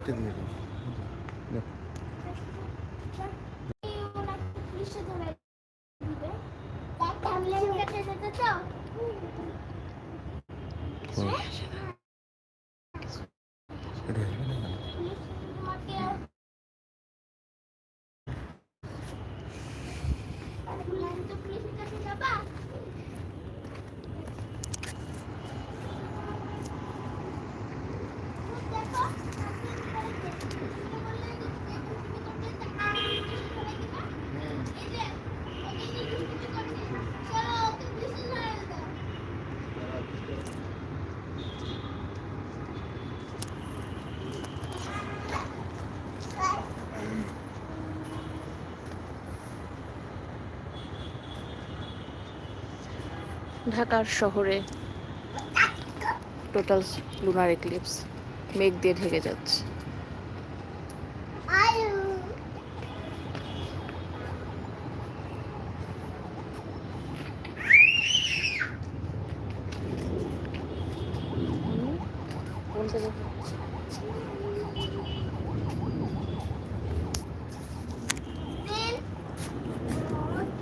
এটা দিয়ে দাও দাও। পুলিশে ধরে দিবে তাহলে কেটে যেতে চাও ও, এটা আসবে না কেন? পুলিশ তোমাকে পুলিশ তো পুলিশের কাছে যাবা দেখো ঢাকার শহরে। টোটাল লুনার এক্লিপস মেঘ দিয়ে ঢেকে যাচ্ছে।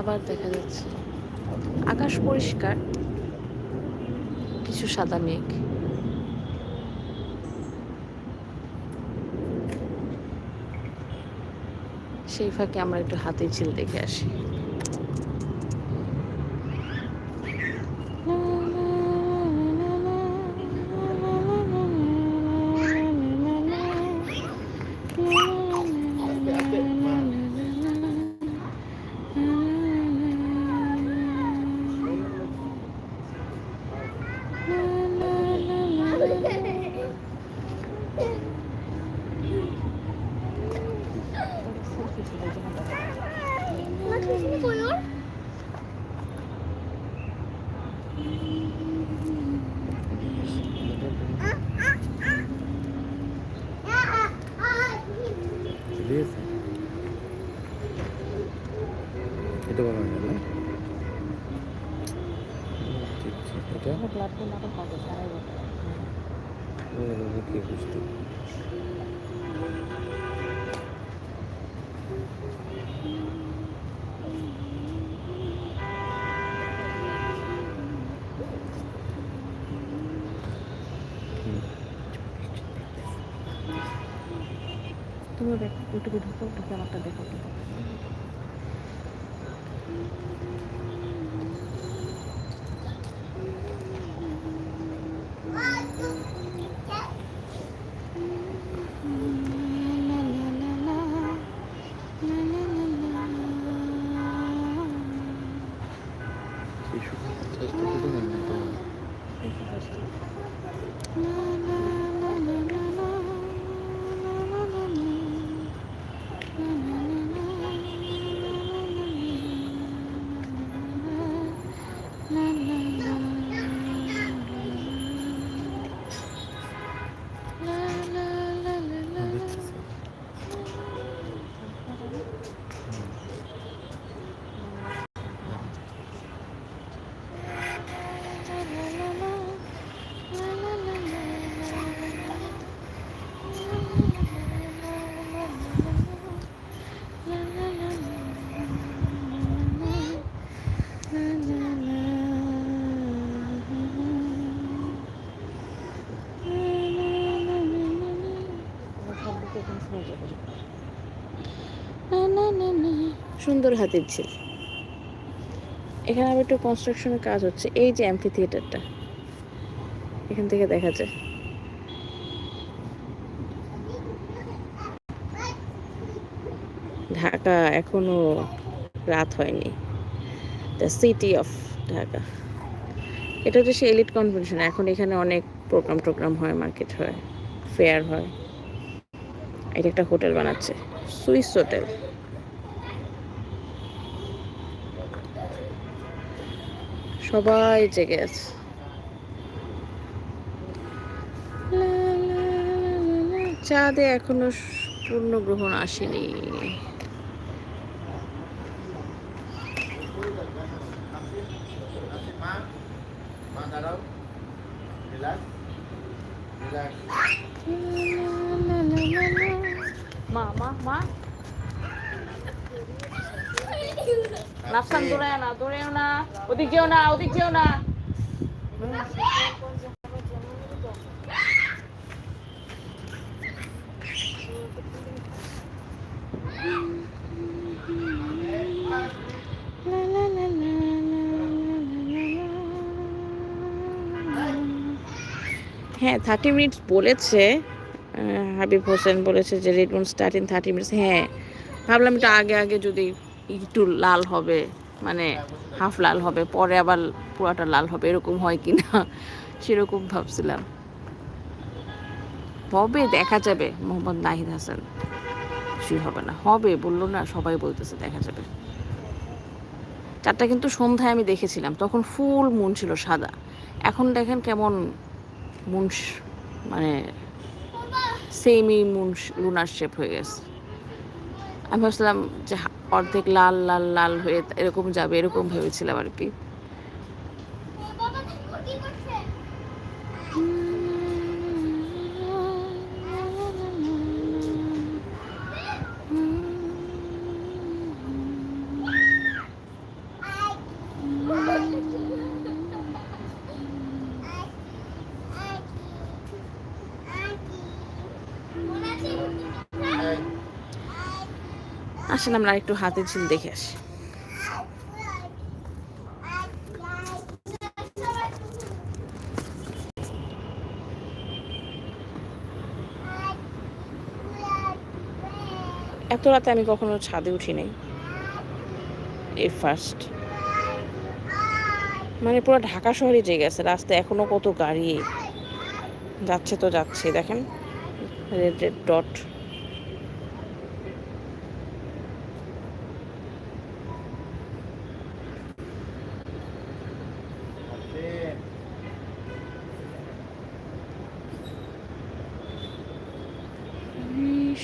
আবার দেখা যাচ্ছে। আকাশ পরিষ্কার কিছু সাদা মেঘ। সেই ফাঁকে আমরা একটু হাতির ঝিল দেখে আসি। ইউটিউবে ঢুকো ঢুকে আমারটা দেখো। সুন্দর হাতির ঝিল। এখানে আবার একটু কনস্ট্রাকশনের কাজ হচ্ছে। এই যে অ্যাম্পি থিয়েটারটা এখান থেকে দেখা যায়। ঢাকা এখনও রাত হয়নি। The city of Dhaka. এটা হচ্ছে এলিট কনভেনশন এখন এখানে অনেক প্রোগ্রাম টোগ্রাম হয় মার্কেট হয় ফেয়ার হয়। এটা একটা হোটেল বানাচ্ছে, সুইস হোটেল। সবাই জেগে আছে। চাঁদে এখনও পূর্ণ গ্রহণ আসেনি দাঁড়াও রিল্যাক্স রিল্যাক্স মা মা মা। নাফসান না দৌড়েও না। ওদিক যেও না, ওদিক যেও না। হ্যাঁ থার্টি মিনিটস বলেছে। হাবিব হোসেন বলেছে যে red one start in thirty minutes. হ্যাঁ ভাবলাম এটা আগে আগে যদি একটু লাল হবে মানে হাফ লাল হবে, পরে আবার পুরাটা লাল হবে, এরকম হয় কি না? সেরকম ভাবছিলাম। হবে, দেখা যাবে, মোহাম্মদ নাহিদ হাসান। কিছুই হবে না। হবে, বলল না, সবাই বলতেছে দেখা যাবে। চারটা কিন্তু সন্ধ্যায় আমি দেখেছিলাম, তখন ফুল মুন ছিল সাদা। এখন দেখেন কেমন মুন মানে সেমি মুন লুনার শেপ হয়ে গেছে। আমি ভাবছিলাম যে অর্ধেক লাল লাল লাল হয়ে এরকম যাবে, এরকম ভেবেছিলাম আর কি বাবা দেখো কি করছে মনে আছে আসেন, আমরা একটু হাতের ঝিল দেখে আসি। এত রাতে আমি কখনো ছাদে উঠি নাই। এই ফার্স্ট মানে পুরো ঢাকা শহরে জেগে গেছে রাস্তায় এখনও কত গাড়ি। যাচ্ছে তো যাচ্ছে, দেখেন। রেড রেড ডট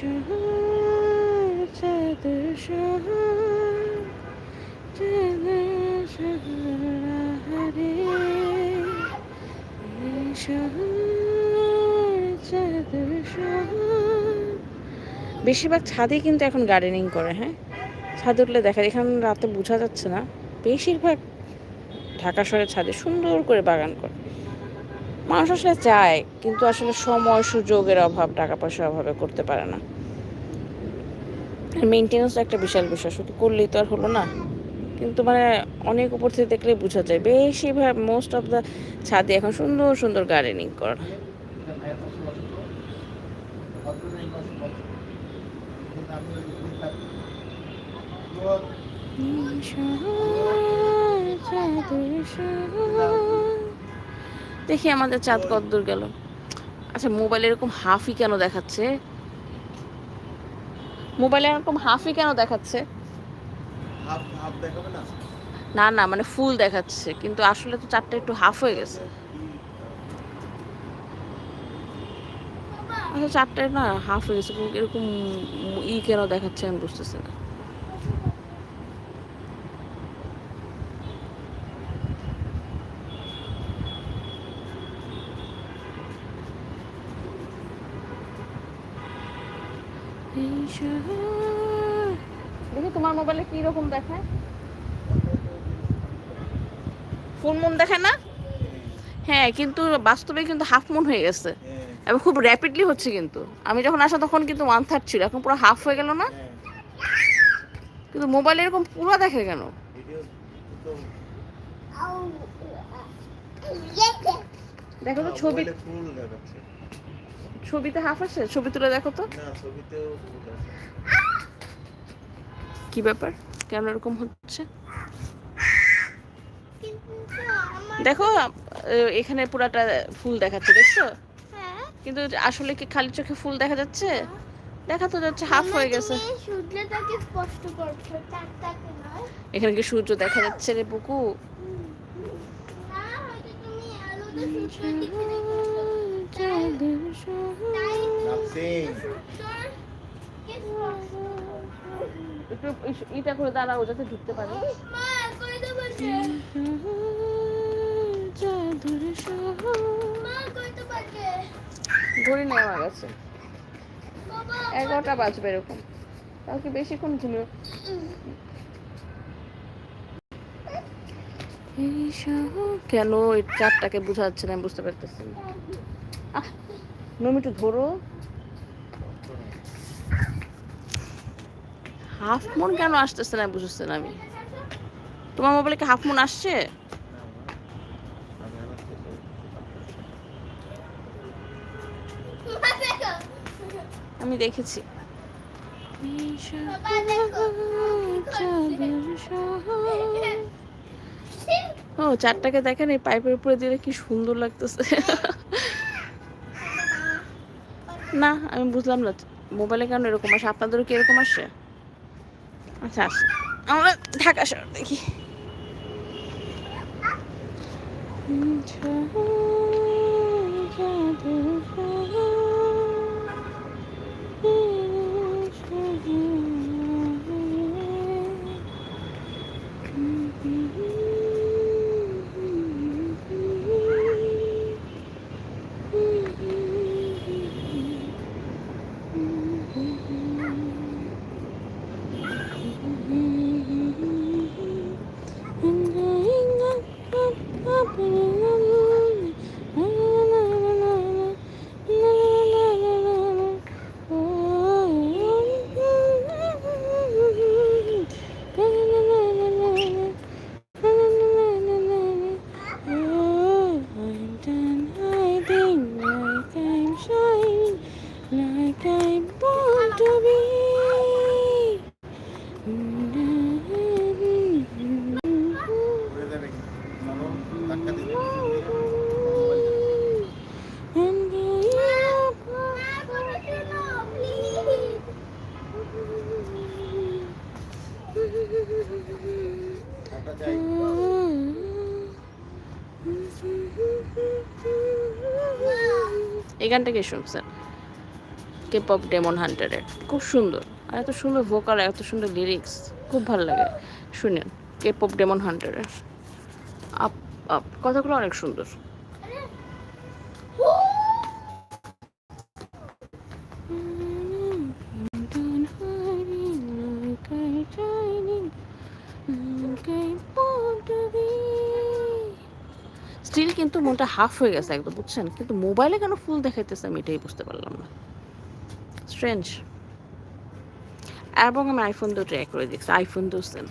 শহর চাঁদের শহর চাঁদের শহর আহারে এই শহর চাঁদের শহর বেশিরভাগ ছাদে কিন্তু এখন গার্ডেনিং করে হ্যাঁ? ছাদে উঠলে দেখা যায়, এখানে রাতে বোঝা যাচ্ছে না। বেশিরভাগ ঢাকা শহরের ছাদে সুন্দর করে বাগান করে। মানুষ আসলে চায়, কিন্তু আসলে সময়, সুযোগের অভাব টাকা পয়সার অভাবে করতে পারে না। মেনটেন্যান্স একটা বিশাল বিষয়, শুধু করলেই তো আর হলো না। কিন্তু মানে অনেক উপর থেকে দেখলে বোঝা যায়, বেশিরভাগ মোস্ট অফ দ্য ছাদে এখন সুন্দর সুন্দর গার্ডেনিং করা। দেখি আমাদের চাঁদ কতদূর গেল। আচ্ছা মোবাইল এরকম হাফই কেন দেখাচ্ছে? মোবাইলে এরকম হাফই কেন দেখাচ্ছে? না? না মানে ফুল দেখাচ্ছে কিন্তু আসলে তো চারটা একটু হাফ হয়ে গেছে। আচ্ছা চারটা না হাফ হয়ে গেছে এরকম ই কেন দেখাচ্ছে আমি বুঝতেছি না এই শহর দেখি তোমার মোবাইলে কি রকম দেখায়। ফুল মুন দেখে না? হ্যাঁ কিন্তু বাস্তবে কিন্তু হাফ মুন হয়ে গেছে। এবং খুব র্যাপিডলি হচ্ছে কিন্তু। আমি যখন আসা তখন কিন্তু ওয়ান থার্ড ছিল এখন পুরো হাফ হয়ে গেল না? কিন্তু মোবাইলে এরকম পুরো দেখে কেন? দেখো তো ছবি ছবিতে হাফ আছে? ছবি তুলে দেখো তো। না ছবিতেও ফুল আছে। কি ব্যাপার? কেন এরকম হচ্ছে? দেখো এখানে পুরাটা ফুল দেখাচ্ছে দেখছ? হ্যাঁ। কিন্তু আসলে কি খালি চোখে ফুল দেখা যাচ্ছে? দেখা তো যাচ্ছে হাফ হয়ে গেছে। এখানে কি সূর্য দেখা যাচ্ছে রে বুকু? স্পষ্ট একটু ইটা করে দাঁড়াও যাতে ঢুকতে পারে। ঘড়ি নেই আমার কাছে এগারোটা বাজবে এরকম। কালকে বেশিক্ষণ ঘুমিয়ে কেন এই চারটাকে বোঝা যাচ্ছে না বুঝতে পারতেছি আহ একটু ধরো। হাফ মন কেন আসতেছে না বুঝতেছে আমি? তোমার মোবাইলে কি হাফ মন আসছে? আমি দেখেছি। ও, চারটাকে দেখেন, এই পাইপের উপরে দিলে কি সুন্দর লাগতেছে। না, আমি বুঝলাম না মোবাইলে কেন এরকম আসে? আপনাদেরও কি এরকম আসে? আচ্ছা আসে আমরা ঢাকা শহর দেখি। I'm এই গানটা শুনছেন? কে পপ ডেমন হান্টারের খুব সুন্দর। আর এত সুন্দর ভোকাল এত সুন্দর লিরিক্স খুব ভালো লাগে। শুনেন কে পপ ডেমন হান্টারের আপ আপ, কথাগুলো অনেক সুন্দর। স্টিল কিন্তু মনটা হাফ হয়ে গেছে একদম, বুঝছেন? কিন্তু মোবাইলে কেন ফুল দেখাইতেছে আমি এটাই বুঝতে পারলাম না। স্ট্রেঞ্জ এবং আমি আইফোন দুটো ট্রাই করে দিচ্ছি আইফোন তো সেম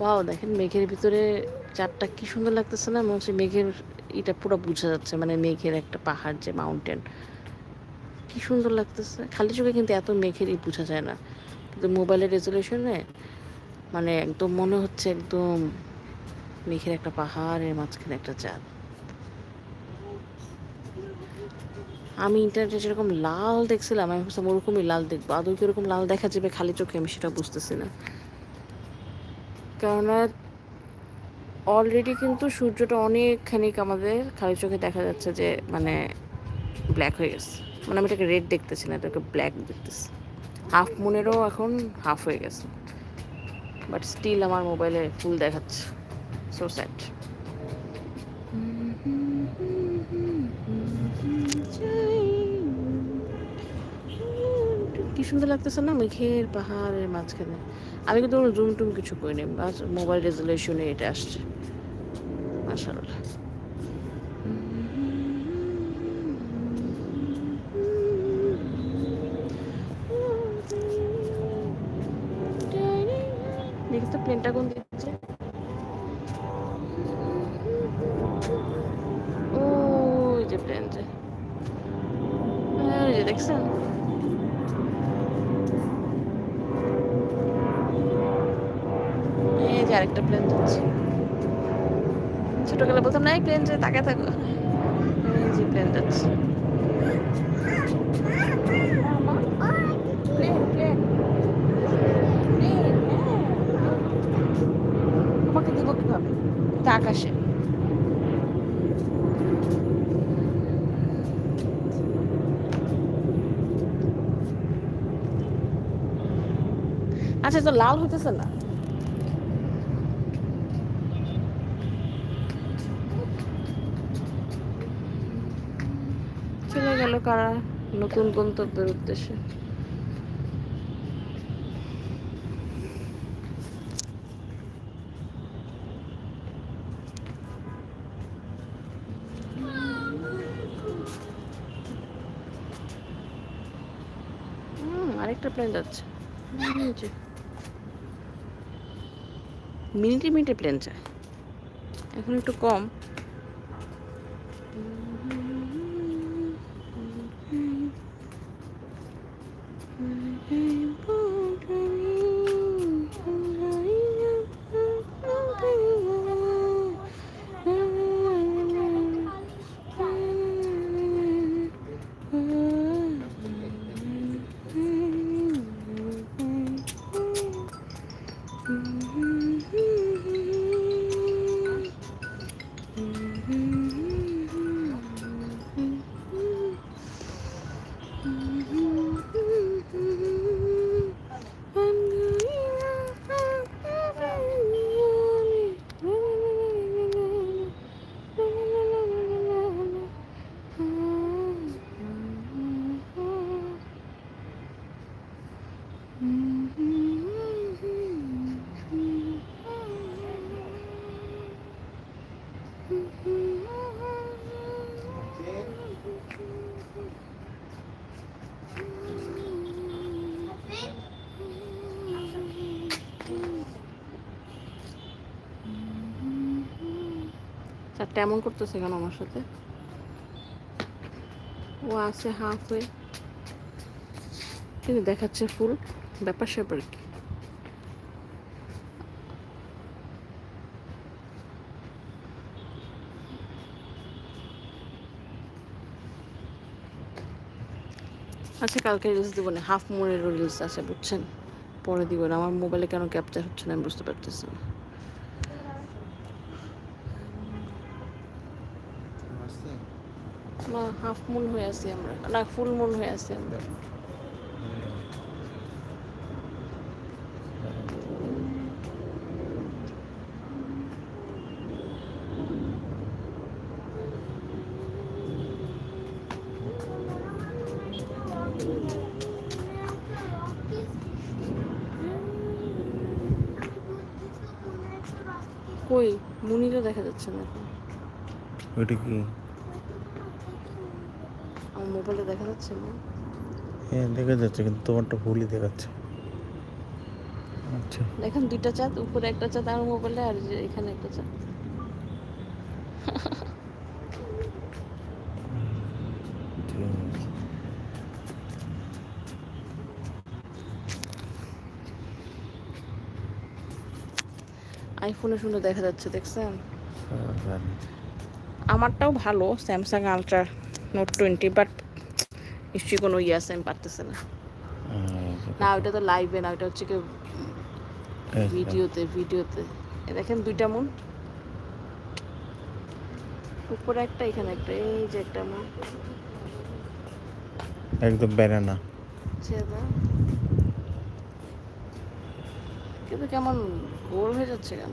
ওয়াও দেখেন মেঘের ভিতরে চারটা কি সুন্দর লাগতেছে না? মনে হচ্ছে মেঘের এটা পুরো বোঝা যাচ্ছে মানে মেঘের একটা পাহাড় যে মাউন্টেন কি সুন্দর লাগতেছে। খালি চোখে কিন্তু এত মেঘেরই বোঝা যায় না। কিন্তু মোবাইলের রেজলিউশনে মানে একদম মনে হচ্ছে একদম মেঘের একটা পাহাড়ের মাঝখানে একটা চাঁদ। আমি ইন্টারনেটে যেরকম লাল দেখছিলাম, আমি ভাবছিলাম ওরকমই লাল দেখব। আদৌ কি ওরকম লাল দেখা যাবে খালি চোখে, আমি সেটা বুঝতেছি না। কেননা অলরেডি কিন্তু সূর্যটা অনেকখানি আমাদের খালি চোখে দেখা যাচ্ছে যে মানে ব্ল্যাক হয়ে গেছে। মানে আমি এটাকে রেড দেখতেছি না, এটাকে ব্ল্যাক দেখতেছি। হাফ মুনেরও এখন হাফ হয়ে গেছে। বাট স্টিল আমার মোবাইলে ফুল দেখাচ্ছে। সো স্যাড সুন্দর লাগতেছে না? মেঘের পাহাড়ের মাঝখানে। আমি কিন্তু জুম টুম কিছু করিনি, বাস মোবাইল রেজুলেশনে এটা আসছে। মাশাআল্লাহ। দেখি তো প্লেনটা কোন ওই যে প্লেন যে দেখছেন এই যে আরেকটা প্লেন যাচ্ছে ছোটবেলা বলতাম, না, এই প্লেন যে তাকায় থাকো যে প্লেন যাচ্ছে। এটা আকাশে। আচ্ছা তো লাল হইতেছে না। গেল কারা নতুন গন্তব্যের উদ্দেশ্যে। আরেকটা প্লেন যাচ্ছে। মিনিটে মিনিটে প্লেন যায়। এখন একটু কম। চারটা এমন করতেছে কেন আমার সাথে? ও আছে হাফ হয়ে কিন্তু দেখাচ্ছে ফুল ব্যাপার স্যাপার কি? আচ্ছা কালকে রিলস দিব না। হাফ মুনের রিলস আছে, বুঝছেন? পরে দিব না। আমার মোবাইলে কেন ক্যাপচার হচ্ছে না আমি বুঝতে পারতেছি না। না হাফ মুন হয়ে আছি আমরা। না ফুল মুন হয়ে আছি আমরা। কই? মুনিরও দেখা যাচ্ছে না ওইটা কি? মোবাইলে দেখা যাচ্ছে না। হ্যাঁ দেখা যাচ্ছে কিন্তু তোমারটা ভুলই দেখাচ্ছে। আচ্ছা। দেখেন দুইটা চাঁদ উপরে একটা চাঁদ আমার মোবাইলে আর এখানে একটা চাঁদ। আইফোনে সুন্দর দেখা যাচ্ছে দেখছেন? হ্যাঁ, আমারটাও ভালো Samsung ultra note twenty but নিশ্চয়ই কোনো ইয়ে আছে আমি পারতেছে না। না ওইটা তো লাইভে না ওইটা হচ্ছে কি ভিডিওতে ভিডিওতে। এ দেখেন দুইটা মন উপরে একটা এখানে একটা এই যে একটা মন একদম ব্যানানা ছেদা কিন্তু কেমন গোল হয়ে যাচ্ছে কেন?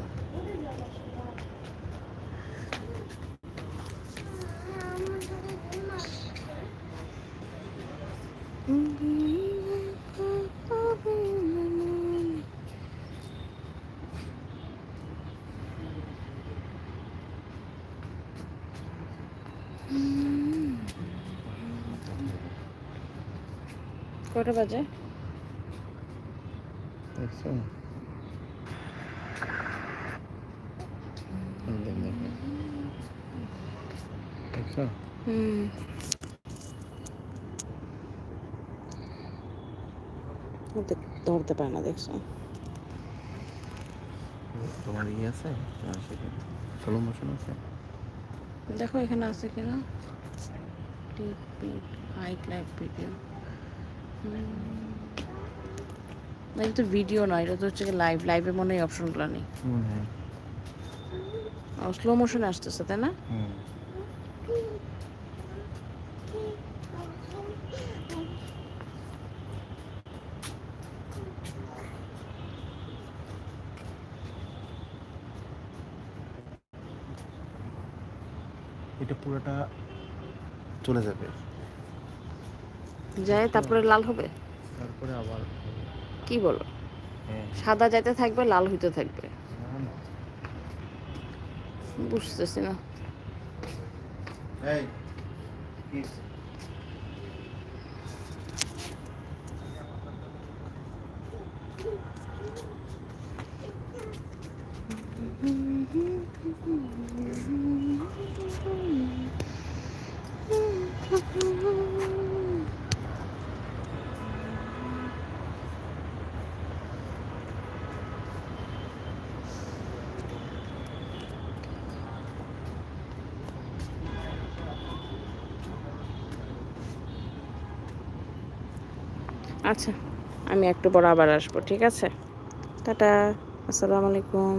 করে বাজে দেখছো দেখছো হুম ধরতে পারে না দেখছ? তোমার ইয়ে আছে? স্লো মোশন আছে? দেখো এখানে আছে কিনা? টিপ হাইট লাইভ ভিডিও না এটা তো ভিডিও নয় এটা তো হচ্ছে লাইভ লাইভে মনে হয় অপশনগুলো নেই। স্লো মোশনে আসতেছে তাই না? এটা পুরোটা চলে যাবে। যায় তারপরে লাল হবে? তারপরে আবার কি বলো? হ্যাঁ। সাদা যাইতে থাকবে লাল হইতে থাকবে। বুঝতেছি না। এই আচ্ছা আমি একটু পর আবার আসব ঠিক আছে? টাটা আসসালামু আলাইকুম।